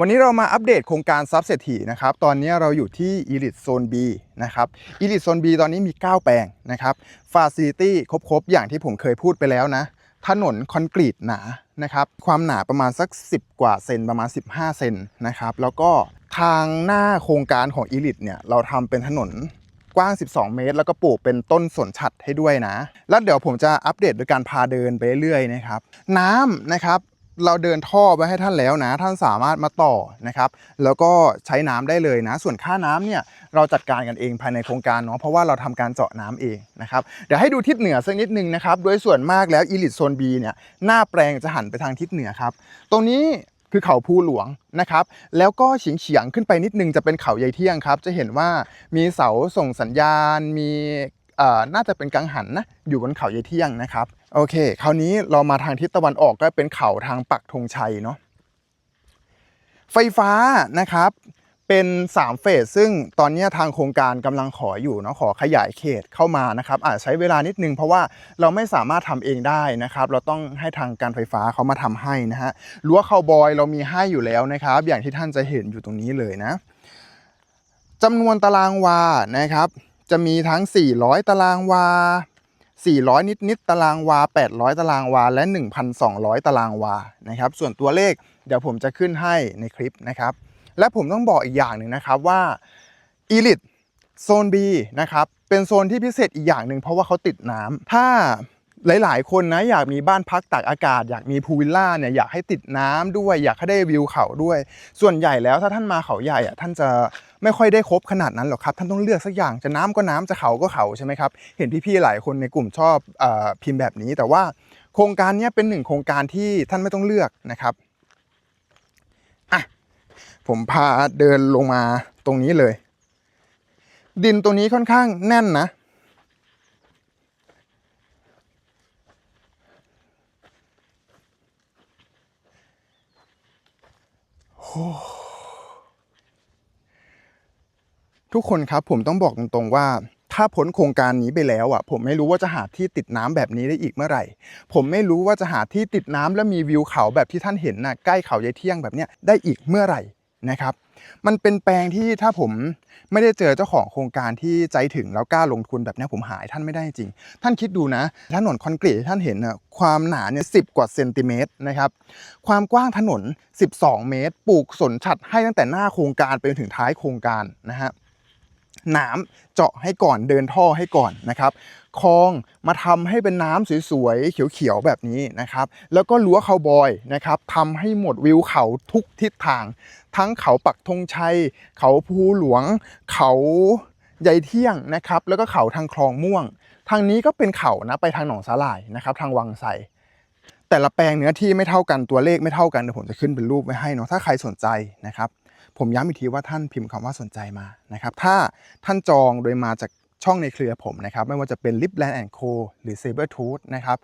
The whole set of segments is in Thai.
วันนี้เรามาอัปเดตโครงการซับเศรษฐีนะครับ ตอนนี้เราอยู่ที่ Elite Zone B นะครับ Elite Zone B ตอนนี้มี 9 แปลงนะครับฟาซิลิตี้ครบๆ อย่างที่ผมเคยพูดไปแล้วนะ ถนนคอนกรีตหนานะครับ ความหนาประมาณสัก 10 กว่าเซนประมาณ 15 เซนนะครับ แล้วก็ทางหน้าโครงการของ Elite เนี่ยเราทำเป็นถนนกว้าง 12 เมตร แล้วก็ปลูกเป็นต้นสนฉัดให้ด้วยนะ แล้วเดี๋ยวผมจะอัปเดตโดยการพาเดินไปเรื่อยๆนะครับ น้ำนะครับ เราเดินท่อไปให้ท่านแล้วนะ ท่านสามารถมาต่อนะครับ แล้วก็ใช้น้ำได้เลยนะ ส่วนค่าน้ำเนี่ยเราจัดการกันเองภายในโครงการเนาะเพราะว่าเราทำการเจาะน้ำเองนะครับเดี๋ยวให้ดูทิศเหนือสักนิดนึงนะครับ โดยส่วนมากแล้วอีลิทโซน B เนี่ยหน้าแปลงจะหันไปทางทิศเหนือครับ ตรงนี้คือเขาภูหลวงนะครับ แล้วก็เฉียงเฉียงๆขึ้นไปนิดนึงจะเป็นเขาใยเที่ยงครับ จะเห็นว่ามีเสาส่งสัญญาณ มี น่าจะเป็นกังหันนะอยู่บนเขาใยเที่ยงนะครับโอเค คราวนี้เรามาทางทิศตะวันออกก็เป็นเขาทางปักธงชัยเนาะไฟฟ้านะครับเป็น 3 เฟส ซึ่งตอนนี้ทางโครงการกำลังขออยู่เนาะขอขยายเขตเข้ามานะครับอาจใช้เวลานิดนึงเพราะว่าเราไม่สามารถทำเองได้นะครับ เราต้องให้ทางการไฟฟ้าเขามาทำให้นะฮะรั้วคาวบอยเรามีให้อยู่แล้วนะครับ อย่างที่ท่านจะเห็นอยู่ตรงนี้เลยนะจำนวนตารางวานะครับ จะมีทั้ง 400 ตารางวา 400 นิดนิดๆตารางวา 800 ตารางวา และ 1,200 ตารางวา นะครับ ส่วนตัวเลขเดี๋ยวผมจะขึ้นให้ในคลิปนะครับ และผมต้องบอกอีกอย่างหนึ่งนะครับว่า Elite โซน B นะครับ เป็นโซนที่พิเศษอีกอย่างหนึ่งเพราะว่าเขาติดน้ำถ้า หลาย ๆ คนนะอยากมีบ้านพักตากอากาศ อยากมีพูลวิลล่าเนี่ยอยากให้ติดน้ำด้วย อยากให้ได้วิวเขาด้วย ส่วนใหญ่แล้วถ้าท่านมาเขาใหญ่อะท่านจะไม่ค่อยได้ครบขนาดนั้นหรอกครับ ท่านต้องเลือกสักอย่างจะน้ำก็น้ำจะเขาก็เขาใช่ไหมครับ เห็นพี่ ๆ หลายคนในกลุ่มชอบอพิมพ์แบบนี้ แต่ว่าโครงการนี้เป็นหนึ่งโครงการที่ท่านไม่ต้องเลือกนะครับอะผมพาเดินลงมาตรงนี้เลย ดินตรงนี้ค่อนข้างแน่นนะ ทุกคนครับผมต้องบอกตรงๆว่า ถ้าพ้นโครงการนี้ไปแล้วอะ ผมไม่รู้ว่าจะหาที่ติดน้ำแบบนี้ได้อีกเมื่อไหร่ ผมไม่รู้ว่าจะหาที่ติดน้ำและมีวิวเขาแบบที่ท่านเห็นน่ะใกล้เขายายเที่ยงแบบเนี้ยได้อีกเมื่อไหร่ นะครับ มันเป็นแปลงที่ถ้าผมไม่ได้เจอเจ้าของโครงการที่ใจถึงแล้วกล้าลงทุนแบบนี้ผมหายท่านไม่ได้จริง ท่านคิดดูนะถนนคอนกรีตท่านเห็นน่ะความหนาเนี่ยสิกว่าเซนติเมตรนะครับความกว้างถนน 12 เมตร ปลูกสนฉัดให้ตั้งแต่หน้าโครงการไปจนถึงท้ายโครงการนะฮะ น้ำเจาะให้ก่อนเดินท่อให้ก่อนนะครับคลองมาทำให้เป็นน้ำสวยๆเขียวๆแบบนี้นะครับ แล้วก็รั้วคาบอยนะครับทำให้หมดวิวเขาทุกทิศทาง ทั้งเขาปักธงชัย เขาภูหลวง เขาใยเที่ยงนะครับ แล้วก็เขาทางคลองม่วง ทางนี้ก็เป็นเขานะไปทางหนองสาหร่ายนะครับ ทางวังไสแต่ละแปลงเนื้อที่ไม่เท่ากันตัวเลขไม่เท่ากันเดี๋ยวผมจะขึ้นเป็นรูปไว้ให้เนาะถ้าใครสนใจนะครับ ผมย้ำอีกทีว่าท่านพิมพ์คำว่าสนใจมานะครับ ถ้าท่านจองโดยมาจากช่องในเครือผมนะครับ ไม่ว่าจะเป็น Lipland Co หรือ Sabertooth นะครับ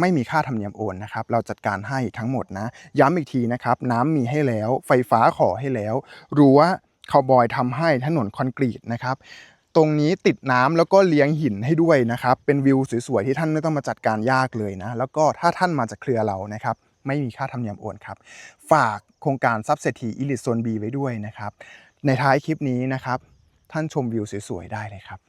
ไม่มีค่าธรรมเนียมโอนนะครับ เราจัดการให้ทั้งหมดนะ ย้ำอีกทีนะครับ น้ำมีให้แล้ว ไฟฟ้าขอให้แล้ว รั้วคาวบอยทำให้ถนนคอนกรีตนะครับ ตรงนี้ติดน้ำแล้วก็เลี้ยงหินให้ด้วยนะครับ เป็นวิวสวยๆที่ท่านไม่ต้องมาจัดการยากเลยนะ แล้วก็ถ้าท่านมาจากเครือเรานะครับ ไม่มีค่าธรรมเนียมโอนครับ ฝากโครงการซับเศรษฐีอิลิทโซนบีไว้ด้วยนะครับ ในท้ายคลิปนี้นะครับ ท่านชมวิวสวยๆได้เลยครับ